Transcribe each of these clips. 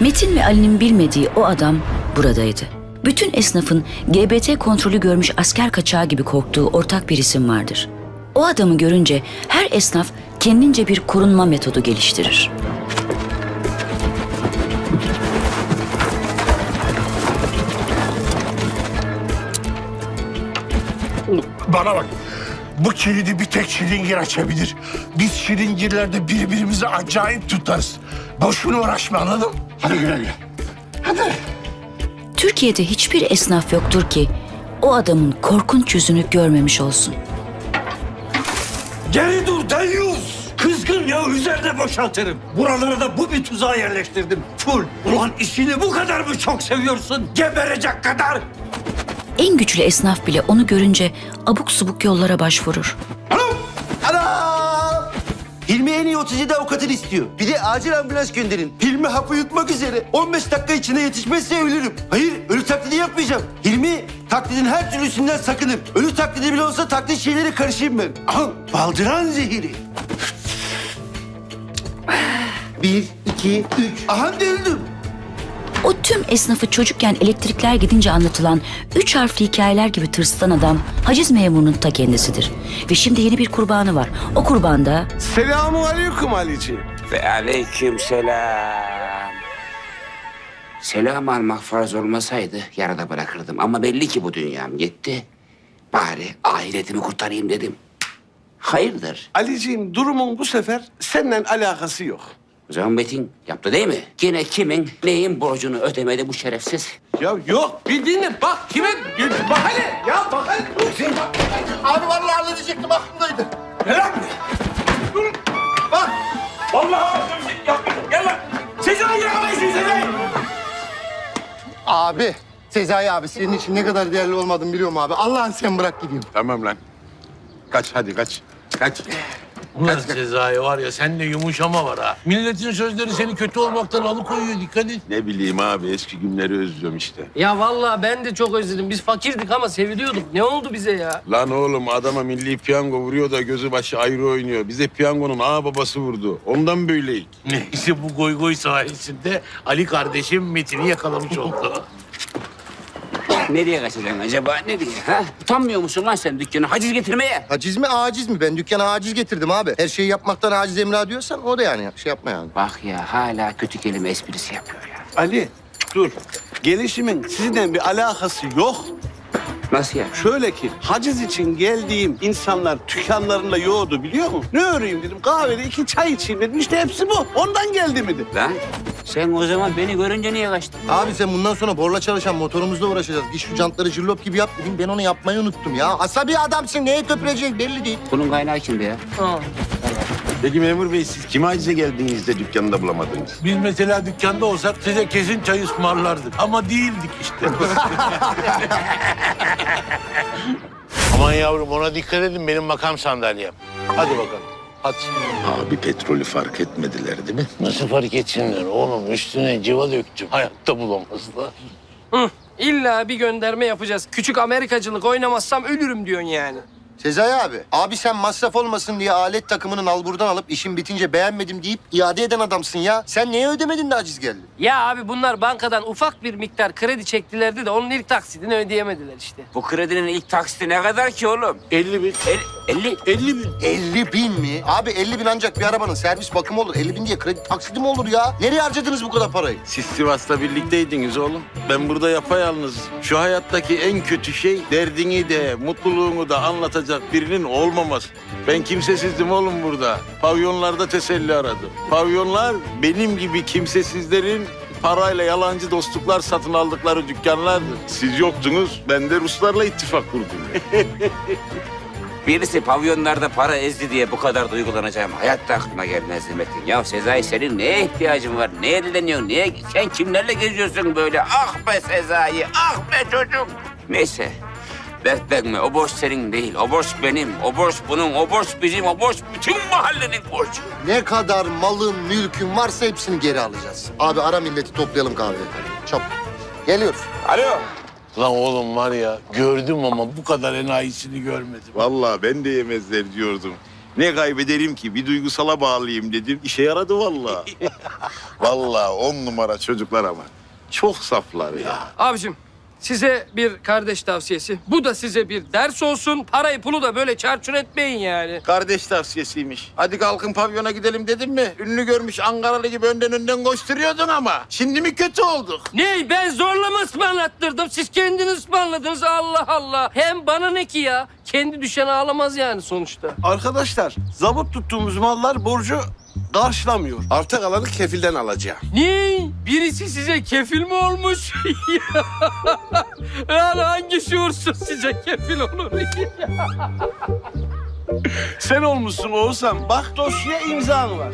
Metin ve Ali'nin bilmediği o adam buradaydı. Bütün esnafın GBT kontrolü görmüş asker kaçağı gibi korktuğu ortak bir isim vardır. O adamı görünce her esnaf kendince bir korunma metodu geliştirir. Bana bak. Bu kilidi bir tek şilingir açabilir. Biz şilingirlerde birbirimizi acayip tutarız. Boşuna uğraşma anladın mı? Hadi güle güle. Hadi. Türkiye'de hiçbir esnaf yoktur ki o adamın korkunç yüzünü görmemiş olsun. Geri dur deyyus. Kızgın ya üzerine boşaltırım. Buralara da bu bir tuzağa yerleştirdim. Full. Ulan işini bu kadar mı çok seviyorsun? Geberecek kadar. En güçlü esnaf bile onu görünce abuk subuk yollara başvurur. Anam! Hilmi en iyi 37 avukatını istiyor. Bir de acil ambulans gönderin. Hilmi hapı yutmak üzere. 15 dakika içinde yetişmezse ölürüm. Hayır, ölü taklidi yapmayacağım. Hilmi taklidin her türlüsünden sakınır. Ölü taklidi bile olsa taklit şeylere karışayım ben. Al, baldıran zehiri. Bir, iki, üç. Aha öldüm. O tüm esnafı çocukken elektrikler gidince anlatılan üç harfli hikayeler gibi tırsıtan adam haciz memurunun ta kendisidir. Ve şimdi yeni bir kurbanı var. O kurban da Selamun aleyküm Alici. Ve aleyküm selam. Selam almak farz olmasaydı yarıda bırakırdım. Ama belli ki bu dünyam gitti. Bari ahiretimi kurtarayım dedim. Hayırdır? Aliciğim durumun bu sefer seninle alakası yok. O zaman Metin yaptı değil mi? Yine kimin neyin borcunu ödemedi bu şerefsiz? Ya yok bir dinle bak kime... Bak hele ya bak hele. Abi vallahi halledecektim aklımdaydı. Helal mi? Dur. Bak. Vallahi yapmadım. Gel lan. Sezai yakalayın Sezai. Abi, Sezai abi senin için ne kadar değerli olmadığını biliyorum abi. Allah'ın sen bırak gideyim. Tamam lan. Kaç hadi kaç. Kaç. Ulan Sezai var ya sende yumuşama var ha. Milletin sözleri seni kötü olmaktan alıkoyuyor dikkat et. Ne bileyim abi eski günleri özlüyorum işte. Ya vallahi ben de çok özledim. Biz fakirdik ama seviliyorduk. Ne oldu bize ya? Lan oğlum adama milli piyango vuruyor da gözü başı ayrı oynuyor. Bize piyangonun ağa babası vurdu. Ondan böyleyik. Neyse bu goy goy sayesinde Ali kardeşim Metin'i yakalamış oldu. Nereye kaçacaksın acaba? Nereye? Ha? Utanmıyor musun lan sen dükkana haciz getirmeye? Haciz mi aciz mi? Ben dükkana aciz getirdim abi. Her şeyi yapmaktan aciz emra diyorsan o da yani şey yapma yani. Bak ya hala kötü kelime esprisi yapıyor ya. Ali dur. Gelişimin sizinle bir alakası yok. Nasıl ya? Şöyle ki haciz için geldiğim insanlar dükkanlarında yoğurdu biliyor musun? Ne öreyim dedim kahvede iki çay içeyim dedim. İşte hepsi bu. Ondan geldi mi de. Lan sen o zaman beni görünce niye kaçtın? Abi sen bundan sonra borla çalışan motorumuzla uğraşacağız. Git şu jantları jillop gibi yap dedim. Ben onu yapmayı unuttum ya. Asabi adamsın. Neye köpürecek belli değil. Bunun kaynağı kimdi ya? Peki memur bey siz kime acize geldiniz de dükkanında bulamadınız? Biz mesela dükkanda olsak size kesin çay ısmarlardık. Ama değildik işte. Aman yavrum ona dikkat edin benim makam sandalyem. Hadi bakalım. Hadi. Abi petrolü fark etmediler değil mi? Nasıl fark etsinler oğlum? Üstüne civa döktüm. Hayatta bulamazlar. Hı, illa bir gönderme yapacağız. Küçük Amerikacılık oynamazsam ölürüm diyorsun yani. Sezai abi. Abi sen masraf olmasın diye alet takımını nalburdan alıp işin bitince beğenmedim deyip iade eden adamsın ya. Sen neye ödemedin de aciz geldi? Ya abi bunlar bankadan ufak bir miktar kredi çektilerdi de onun ilk taksidini ödeyemediler işte. Bu kredinin ilk taksiti ne kadar ki oğlum? 50 bin. El, 50. 50 bin. 50 bin mi? Abi 50 bin ancak bir arabanın servis bakımı olur. 50 bin diye kredi taksidi mi olur ya? Nereye harcadınız bu kadar parayı? Siz Sivas'ta birlikteydiniz oğlum. Ben burada yapayalnız. Şu hayattaki en kötü şey derdini de mutluluğunu da anlatacak birinin olmaması. Ben kimsesizdim oğlum burada. Pavyonlarda teselli aradım. Pavyonlar benim gibi kimsesizlerin parayla yalancı dostluklar satın aldıkları dükkanlardı. Siz yoktunuz, ben de Ruslarla ittifak kurdum. Birisi pavyonlarda para ezdi diye bu kadar duygulanacağım. Hayatta aklıma gelmezdi Metin. Ya Sezai senin neye ihtiyacın var? Neye dileniyorsun? Neye... Sen kimlerle geziyorsun böyle? Ah be Sezai, ah be çocuk. Neyse. Dertlenme. O borç senin değil. O borç benim. O borç bunun. O borç bizim. O borç bütün mahallenin borcu. Ne kadar malın, mülkün varsa hepsini geri alacağız. Abi ara milleti toplayalım kahveye. Çabuk. Geliyoruz. Alo. Lan oğlum var ya gördüm ama bu kadar enayisini görmedim. Vallahi ben de yemezler diyordum. Ne kaybederim ki? Bir duygusala bağlayayım dedim. İşe yaradı vallahi. vallahi on numara çocuklar ama. Çok saflar ya. Abicim size bir kardeş tavsiyesi. Bu da size bir ders olsun. Parayı pulu da böyle çarçur etmeyin yani. Kardeş tavsiyesiymiş. Hadi kalkın pavyona gidelim dedim mi? Ünlü görmüş Ankaralı gibi önden önden koşturuyordun ama. Şimdi mi kötü olduk? Ne ben zorla mı ısmarlattırdım? Siz kendiniz ısmarladınız Allah Allah. Hem bana ne ki ya? Kendi düşen ağlamaz yani sonuçta. Arkadaşlar zabıt tuttuğumuz mallar borcu karşılamıyor. Arta kalanı kefilden alacağım. Ne? Birisi size kefil mi olmuş? yani hangi şuursuz size kefil olur? Sen olmuşsun Oğuzhan. Bak dosya imzan var.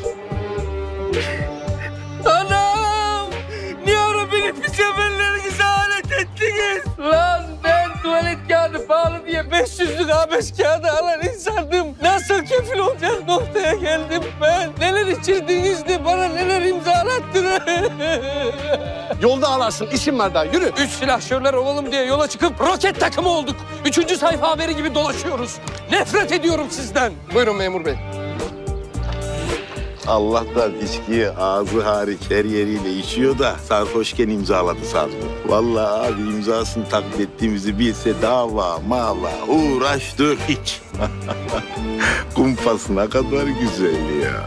Anam! Niye ara beni pis seferlerinize alet ettiniz? Lan ben tuvalet kağıdı pahalı diye 500'lük A5 kağıdı alan insandım. Nasıl kefil olacak noktaya geldim ben? Neler içirdiniz de bana neler imzalattınız? Yolda alarsın. işim var daha. Yürü. Üç silahşörler olalım diye yola çıkıp roket takımı olduk. Üçüncü sayfa haberi gibi dolaşıyoruz. Nefret ediyorum sizden. Buyurun memur bey. Allah'tan içkiyi ağzı hariç her yeriyle içiyor da sarhoşken imzaladı sandım. Vallahi abi imzasını taklit ettiğimizi bilse dava mava uğraş dur hiç. Kumpas ne kadar güzel ya.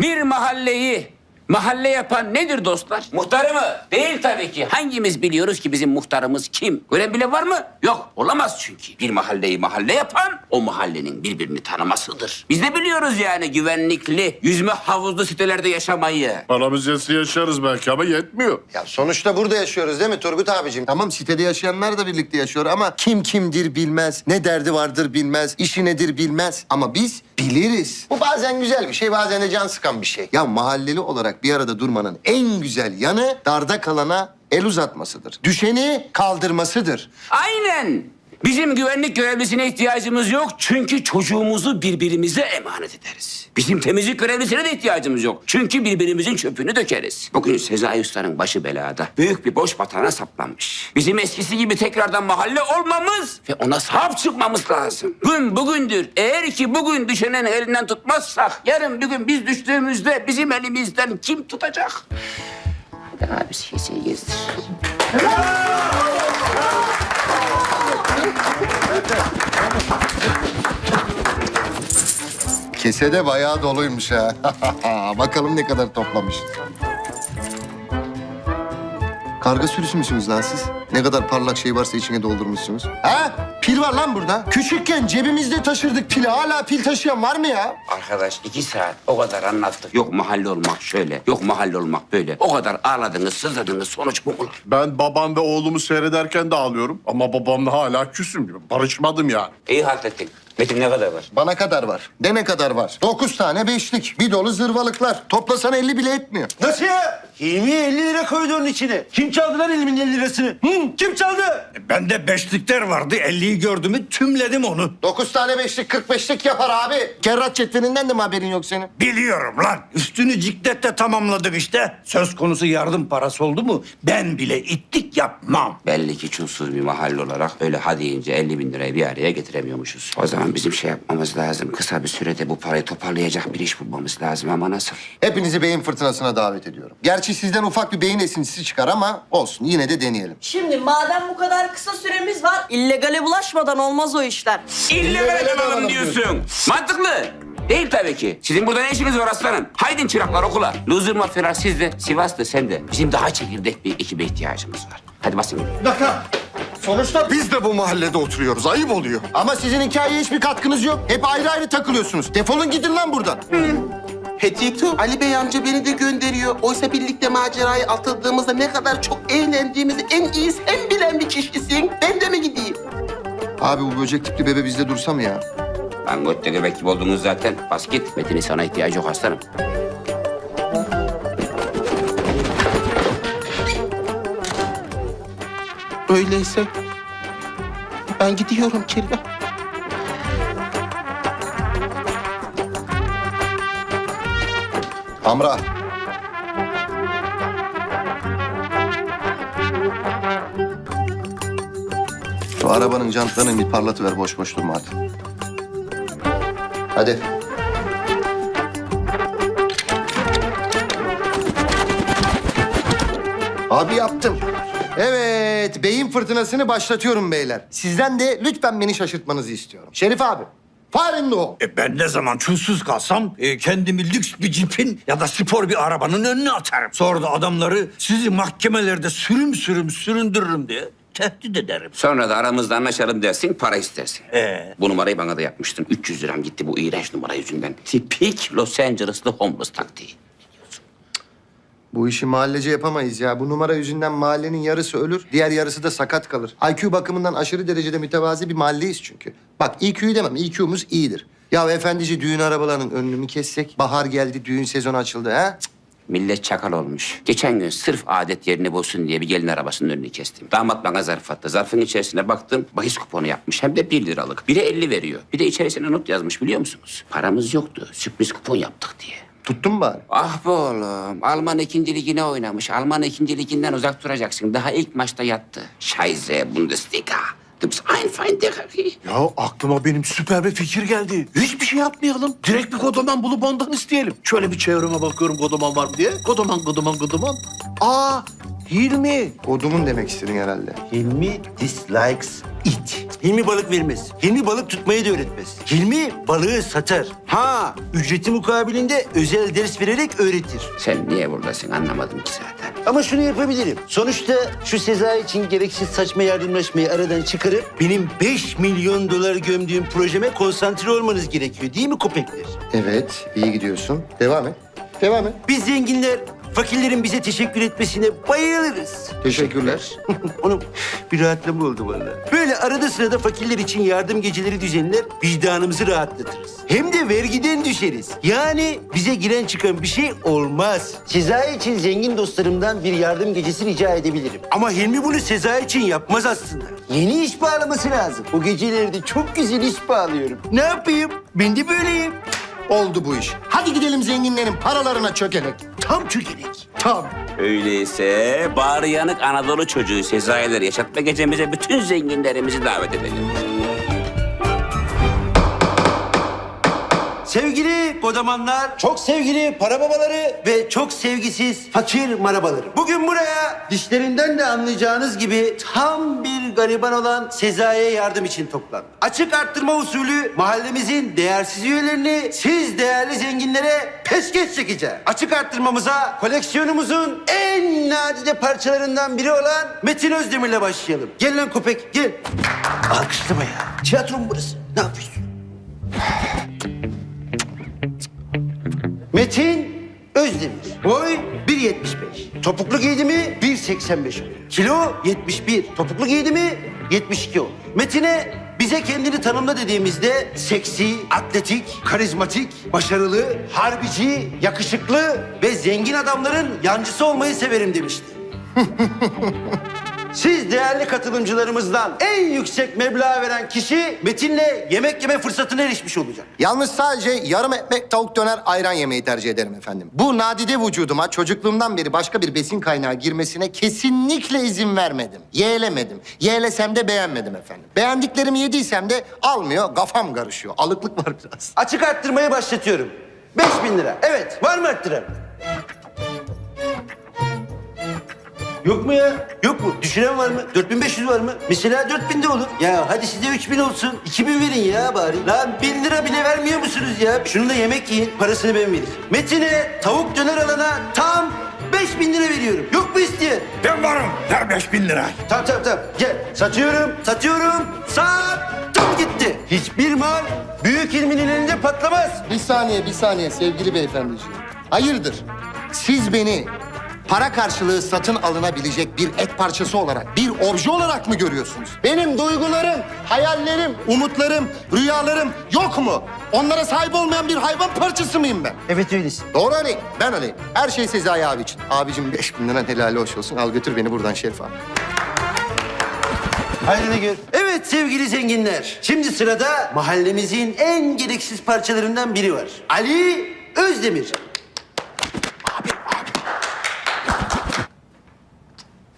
Bir mahalleyi mahalle yapan nedir dostlar? Muhtarı mı? Değil tabii ki. Hangimiz biliyoruz ki bizim muhtarımız kim? Gören bile var mı? Yok. Olamaz çünkü. Bir mahalleyi mahalle yapan o mahallenin birbirini tanımasıdır. Biz de biliyoruz yani güvenlikli, yüzme havuzlu sitelerde yaşamayı. Paramız yetse yaşarız belki ama yetmiyor. Ya sonuçta burada yaşıyoruz değil mi Turgut abicim? Tamam sitede yaşayanlar da birlikte yaşıyor ama kim kimdir bilmez, ne derdi vardır bilmez, işi nedir bilmez. Ama biz biliriz. Bu bazen güzel bir şey, bazen de can sıkan bir şey. Ya mahalleli olarak bir arada durmanın en güzel yanı darda kalana el uzatmasıdır. Düşeni kaldırmasıdır. Aynen. Bizim güvenlik görevlisine ihtiyacımız yok çünkü çocuğumuzu birbirimize emanet ederiz. Bizim temizlik görevlisine de ihtiyacımız yok çünkü birbirimizin çöpünü dökeriz. Bugün Sezai Usta'nın başı belada. Büyük bir boş batağına saplanmış. Bizim eskisi gibi tekrardan mahalle olmamız ve ona sahip çıkmamız lazım. Gün bugündür. Eğer ki bugün düşenin elinden tutmazsak yarın bir gün biz düştüğümüzde bizim elimizden kim tutacak? Hadi abi siyasiyi gezdir. Kese de bayağı doluymuş ha. Bakalım ne kadar toplamış. Karga sürüsü müsünüz lan siz? Ne kadar parlak şey varsa içine doldurmuşsunuz. Ha? Pil var lan burada. Küçükken cebimizde taşırdık pili. Hala pil taşıyan var mı ya? Arkadaş iki saat o kadar anlattık. Yok mahalle olmak şöyle, yok mahalle olmak böyle. O kadar ağladınız, sızladınız. Sonuç bu olur. Ben babam ve oğlumu seyrederken de ağlıyorum. Ama babamla hala küsüm. Barışmadım yani. İyi halt ettin. Metin ne kadar var? Bana kadar var. De ne kadar var? Dokuz tane beşlik. Bir dolu zırvalıklar. Toplasan elli bile etmiyor. Nasıl ya? Hilmi 50 lira koydu onun içine. Kim çaldı lan elimin 50 lirasını? Hı? Kim çaldı? Bende beşlikler vardı. 50'yi gördüm mü tümledim onu. Dokuz tane beşlik, kırk beşlik yapar abi. Kerrat cetveninden de mi haberin yok senin? Biliyorum lan. Üstünü cikletle tamamladım işte. Söz konusu yardım parası oldu mu ben bile ittik yapmam. Belli ki çulsuz bir mahalle olarak öyle ha deyince 50 bin lirayı bir araya getiremiyormuşuz. O zaman bizim şey yapmamız lazım. Kısa bir sürede bu parayı toparlayacak bir iş bulmamız lazım ama nasıl? Hepinizi beyin fırtınasına davet ediyorum. Gerçi sizden ufak bir beyin esintisi çıkar ama olsun. Yine de deneyelim. Şimdi madem bu kadar kısa süremiz var, illegale bulaşmadan olmaz o işler. İllegal alalım diyorsun. Mantıklı. Değil tabii ki. Sizin burada ne işiniz var aslanım? Haydin çıraklar okula. Loser mafyalar sizde, Sivas'ta sende. Bizim daha çekirdek bir ekibe ihtiyacımız var. Hadi basın. Dakika. Sonuçta Biz de bu mahallede oturuyoruz. Ayıp oluyor. ama sizin hikayeye hiçbir katkınız yok. Hep ayrı ayrı takılıyorsunuz. Defolun gidin lan buradan. Petito, Ali Bey amca beni de gönderiyor. Oysa birlikte macerayı atıldığımızda ne kadar çok eğlendiğimizi en iyi sen bilen bir kişisin. Ben de mi gideyim? Abi bu böcek tipli bebe bizde dursa mı ya? Lan götte göbek gibi oldunuz zaten. Bas git. Metin'in sana ihtiyacı yok aslanım. Öyleyse ben gidiyorum Kirve. Hamra. Şu arabanın jantlarını bir parlatıver boş boş durma hadi. Hadi. Abi yaptım. Evet, beyin fırtınasını başlatıyorum beyler. Sizden de lütfen beni şaşırtmanızı istiyorum. Şerif abi, farin o. E ben ne zaman çulsuz kalsam e, kendimi lüks bir cipin ya da spor bir arabanın önüne atarım. Sonra da adamları sizi mahkemelerde sürüm sürüm süründürürüm diye tehdit ederim. Sonra da aramızda anlaşalım dersin, para istersin. Ee? Bu numarayı bana da yapmıştın. 300 liram gitti bu iğrenç numara yüzünden. Tipik Los Angeles'lı homeless taktiği. Bu işi mahallece yapamayız ya. Bu numara yüzünden mahallenin yarısı ölür, diğer yarısı da sakat kalır. IQ bakımından aşırı derecede mütevazi bir mahalleyiz çünkü. Bak IQ'yu demem, IQ'muz iyidir. Ya efendici düğün arabalarının önünü mü kessek? Bahar geldi, düğün sezonu açıldı ha? Millet çakal olmuş. Geçen gün sırf adet yerini bozsun diye bir gelin arabasının önünü kestim. Damat bana zarf attı. Zarfın içerisine baktım. Bahis kuponu yapmış. Hem de bir liralık. Biri 50 veriyor. Bir de içerisine not yazmış biliyor musunuz? Paramız yoktu. Sürpriz kupon yaptık diye. Tuttun mu bari? Ah be oğlum. Alman ikinci ligine oynamış. Alman ikinci liginden uzak duracaksın. Daha ilk maçta yattı. Scheiße Bundesliga. Du bist ein Feind der Regie. Ya aklıma benim süper bir fikir geldi. Hiçbir şey yapmayalım. Direkt bir kodaman bulup ondan isteyelim. Şöyle bir çevreme bakıyorum kodaman var mı diye. Kodaman, kodaman, kodaman. Aa, Hilmi. Kodumun demek istedin herhalde. Hilmi dislikes it. Hilmi balık vermez. Hilmi balık tutmayı da öğretmez. Hilmi balığı satar. Ha, ücreti mukabilinde özel ders vererek öğretir. Sen niye buradasın anlamadım ki zaten. Ama şunu yapabilirim. Sonuçta şu Sezai için gereksiz saçma yardımlaşmayı aradan çıkarıp benim 5 milyon dolar gömdüğüm projeme konsantre olmanız gerekiyor değil mi köpekler? Evet, iyi gidiyorsun. Devam et. Devam et. Biz zenginler fakirlerin bize teşekkür etmesine bayılırız. Teşekkürler. Onun bir rahatlama oldu vallahi. Böyle arada sırada fakirler için yardım geceleri düzenler, vicdanımızı rahatlatırız. Hem de vergiden düşeriz. Yani bize giren çıkan bir şey olmaz. Sezai için zengin dostlarımdan bir yardım gecesi rica edebilirim. Ama Hilmi bunu Sezai için yapmaz aslında. Yeni iş bağlaması lazım. O gecelerde çok güzel iş bağlıyorum. Ne yapayım? Ben de böyleyim. Oldu bu iş. Hadi gidelim zenginlerin paralarına çökelek. Tam çökelek. Tam. Öyleyse bağrı yanık Anadolu çocuğu Sezai'leri yaşatma gecemize bütün zenginlerimizi davet edelim. Sevgili kodamanlar, çok sevgili para babaları ve çok sevgisiz fakir marabaları. Bugün buraya dişlerinden de anlayacağınız gibi tam bir gariban olan Sezai'ye yardım için toplandım. Açık arttırma usulü mahallemizin değersiz üyelerini siz değerli zenginlere peşkeş çekeceğim. Açık arttırmamıza koleksiyonumuzun en nadide parçalarından biri olan Metin Özdemir'le başlayalım. Gel lan köpek gel. Alkışlama ya. Tiyatro mu burası? Ne yapıyorsun? Metin Özdemir. Boy 1.75. Topuklu giydi mi 1.85 oluyor. Kilo 71. Topuklu giydi mi 72 olur. Metin'e bize kendini tanımla dediğimizde seksi, atletik, karizmatik, başarılı, harbici, yakışıklı ve zengin adamların yancısı olmayı severim demişti. Siz değerli katılımcılarımızdan en yüksek meblağ veren kişi Metin'le yemek yeme fırsatına erişmiş olacak. Yalnız sadece yarım ekmek tavuk döner ayran yemeyi tercih ederim efendim. Bu nadide vücuduma çocukluğumdan beri başka bir besin kaynağı girmesine kesinlikle izin vermedim. Yeğlemedim. Yeğlesem de beğenmedim efendim. Beğendiklerimi yediysem de almıyor, kafam karışıyor. Alıklık var biraz. Açık arttırmayı başlatıyorum. 5000 lira. Evet, var mı arttıran? Yok mu ya? Yok mu? Düşüren var mı? 4500 var mı? Mesela 4000 de olur. Ya hadi size 3000 olsun. 2000 verin ya bari. Lan 1000 lira bile vermiyor musunuz ya? Şunu da yemek yiyin. Parasını ben vereceğim. Metin'e tavuk döner alana tam 5000 lira veriyorum. Yok mu isteyen? Ben varım. Ver beş bin lira. Tamam tamam tamam. Gel. Satıyorum. Satıyorum. Sattım gitti. Hiçbir mal büyük ilminin elinde patlamaz. Bir saniye, bir saniye sevgili beyefendiciğim. Hayırdır? Siz beni para karşılığı satın alınabilecek bir et parçası olarak, bir obje olarak mı görüyorsunuz? Benim duygularım, hayallerim, umutlarım, rüyalarım yok mu? Onlara sahip olmayan bir hayvan parçası mıyım ben? Evet öylesin. Doğru öyleyim, ben öyleyim. Her şey Sezai abi için. Abicim beş bin lira helali hoş olsun. Al götür beni buradan Şerif abi. Hayrını gör. Evet sevgili zenginler. Şimdi sırada mahallemizin en gereksiz parçalarından biri var. Ali Özdemir. Abi, abi.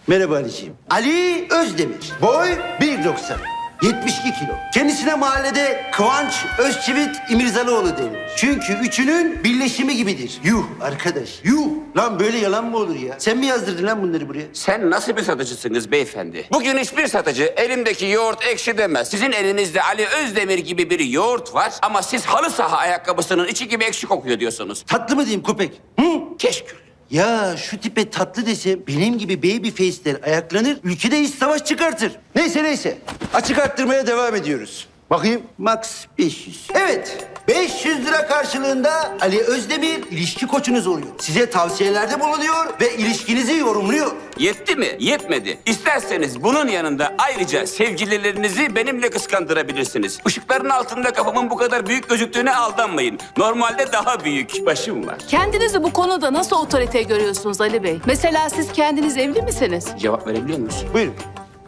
Merhaba Ali'ciğim. Ali Özdemir. Boy 1.90. 72 kilo. Kendisine mahallede Kıvanç Özçivit İmirzalıoğlu denir. Çünkü üçünün birleşimi gibidir. Yuh arkadaş, yuh. Lan böyle yalan mı olur ya? Sen mi yazdırdın lan bunları buraya? Sen nasıl bir satıcısınız beyefendi? Bugün hiçbir satıcı elimdeki yoğurt ekşi demez. Sizin elinizde Ali Özdemir gibi bir yoğurt var ama siz halı saha ayakkabısının içi gibi ekşi kokuyor diyorsunuz. Tatlı mı diyeyim köpek? Hı? Keşkül. Ya şu tipe tatlı desem benim gibi baby face'ler ayaklanır, ülkede iç savaş çıkartır. Neyse neyse. Açık arttırmaya devam ediyoruz. Bakayım. Max 500. Evet. 500 lira karşılığında Ali Özdemir ilişki koçunuz oluyor. Size tavsiyelerde bulunuyor ve ilişkinizi yorumluyor. Yetti mi? Yetmedi. İsterseniz bunun yanında ayrıca sevgililerinizi benimle kıskandırabilirsiniz. Işıkların altında kafamın bu kadar büyük gözüktüğüne aldanmayın. Normalde daha büyük başım var. Kendinizi bu konuda nasıl otorite görüyorsunuz Ali Bey? Mesela siz kendiniz evli misiniz? Cevap verebiliyor musun? Buyurun.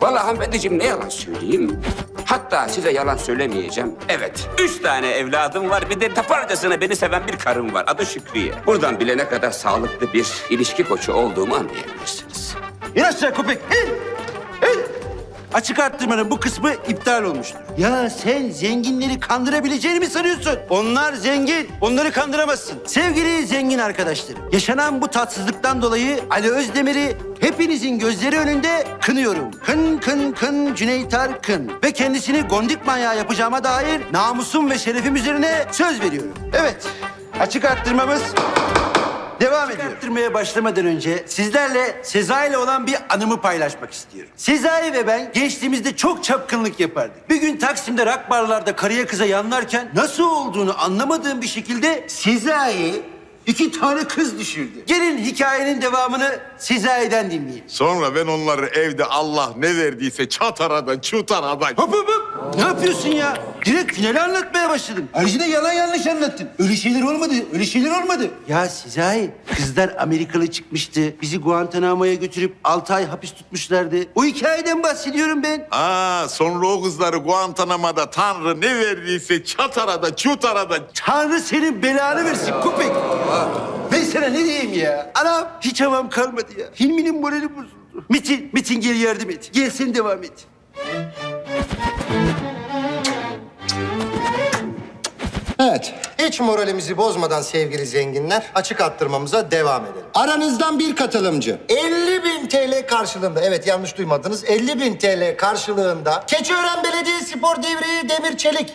Vallahi hanımefendiciğim ne yalan söyleyeyim. Hatta size yalan söylemeyeceğim. Evet, üç tane evladım var. Bir de taparcasına beni seven bir karım var. Adı Şükriye. Buradan bile ne kadar sağlıklı bir ilişki koçu olduğumu anlayabilirsiniz. İn aşağı köpek. İn. İn. Açık arttırmanın bu kısmı iptal olmuştur. Ya sen zenginleri kandırabileceğini mi sanıyorsun? Onlar zengin. Onları kandıramazsın. Sevgili zengin arkadaşlarım. Yaşanan bu tatsızlıktan dolayı Ali Özdemir'i hepinizin gözleri önünde kınıyorum. Kın kın kın Cüneyt Arkın. Ve kendisini gondik manyağı yapacağıma dair namusum ve şerefim üzerine söz veriyorum. Evet. Açık arttırmamız Devam ediyor. Arttırmaya başlamadan önce sizlerle Sezai ile olan bir anımı paylaşmak istiyorum. Sezai ve ben gençliğimizde çok çapkınlık yapardık. Bir gün Taksim'de rock barlarda karıya kıza yanlarken nasıl olduğunu anlamadığım bir şekilde Sezai iki tane kız düşürdü. Gelin hikayenin devamını Sezai'den dinleyin. Sonra ben onları evde Allah ne verdiyse çataradan çutaradan Hop hop hop. Ne yapıyorsun ya? Direkt finali anlatmaya başladın. Ayrıca da yalan yanlış anlattın. Öyle şeyler olmadı, öyle şeyler olmadı. Ya Sezai, kızlar Amerikalı çıkmıştı. Bizi Guantanamo'ya götürüp altı ay hapis tutmuşlardı. O hikayeden bahsediyorum ben. Aa, sonra o kızları Guantanamo'da Tanrı ne verdiyse çataradan çutaradan Tanrı senin belanı versin köpek. Ben sana ne diyeyim ya? Anam hiç havam kalmadı ya. Hilmi'nin morali bozuldu. Metin, Metin gel yardım et. Gel sen devam et. Evet. Hiç moralimizi bozmadan sevgili zenginler açık arttırmamıza devam edelim. Aranızdan bir katılımcı 50 bin TL karşılığında, evet yanlış duymadınız, 50 bin TL karşılığında Keçiören Belediye Spor Divriği Demir Çelik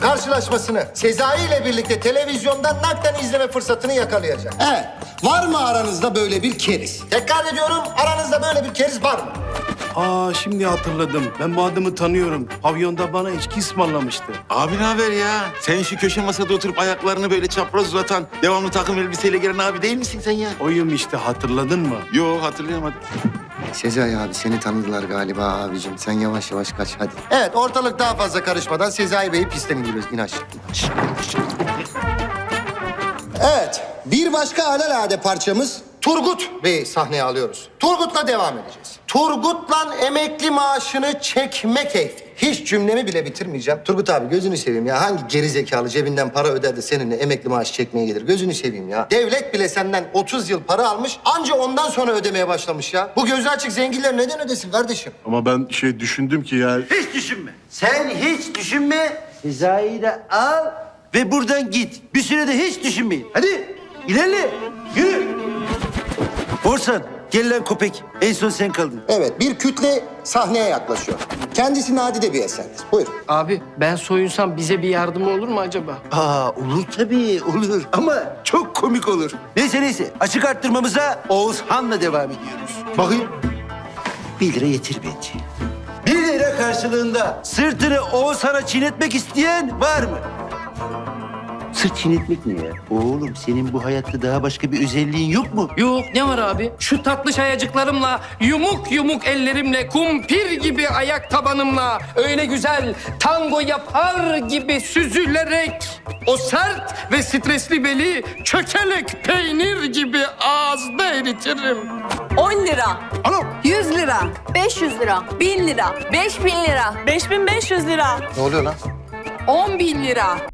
karşılaşmasını Sezai ile birlikte televizyondan nakden izleme fırsatını yakalayacak. Evet. Var mı aranızda böyle bir keriz? Tekrar ediyorum, aranızda böyle bir keriz var mı? Aa şimdi hatırladım. Ben bu adamı tanıyorum. Pavyonda bana içki ısmarlamıştı. Abi ne haber ya? Sen şu köşe masada oturup ayaklarını böyle çapraz uzatan, devamlı takım elbiseyle gelen abi değil misin sen ya? Oyum işte hatırladın mı? Yo hatırlayamadım. Sezai abi seni tanıdılar galiba abicim. Sen yavaş yavaş kaç hadi. Evet ortalık daha fazla karışmadan Sezai Bey'i pistten indiriyoruz. İn aşağı. Evet bir başka alelade parçamız Turgut Bey'i sahneye alıyoruz. Turgut'la devam edeceğiz. Turgut'la emekli maaşını çekme keyfi. Hiç cümlemi bile bitirmeyeceğim. Turgut abi gözünü seveyim ya. Hangi geri zekalı cebinden para öder de seninle emekli maaşı çekmeye gelir? Gözünü seveyim ya. Devlet bile senden 30 yıl para almış. Anca ondan sonra ödemeye başlamış ya. Bu gözü açık zenginler neden ödesin kardeşim? Ama ben şey düşündüm ki ya... Hiç düşünme. Sen hiç düşünme. Sezai'yi de al ve buradan git. Bir sürede hiç düşünmeyin. Hadi ilerle. Yürü. Orsan gel lan köpek. En son sen kaldın. Evet bir kütle sahneye yaklaşıyor. Kendisi nadide bir eserdir. Buyur. Abi ben soyunsam bize bir yardım olur mu acaba? Aa olur tabii olur ama çok komik olur. Neyse neyse açık arttırmamıza Oğuzhan'la devam ediyoruz. Bakayım. Bir lira yeter bence. Bir lira karşılığında sırtını Oğuzhan'a çiğnetmek isteyen var mı? Sırt çiğnetmek ne ya? Oğlum senin bu hayatta daha başka bir özelliğin yok mu? Yok ne var abi? Şu tatlı ayacıklarımla, yumuk yumuk ellerimle, kumpir gibi ayak tabanımla öyle güzel tango yapar gibi süzülerek o sert ve stresli beli çökelek peynir gibi ağızda eritirim. 10 lira. Alo. 100 lira. 500 lira. 1000 lira. 5000 lira. 5500 lira. Ne oluyor lan? 10 bin lira.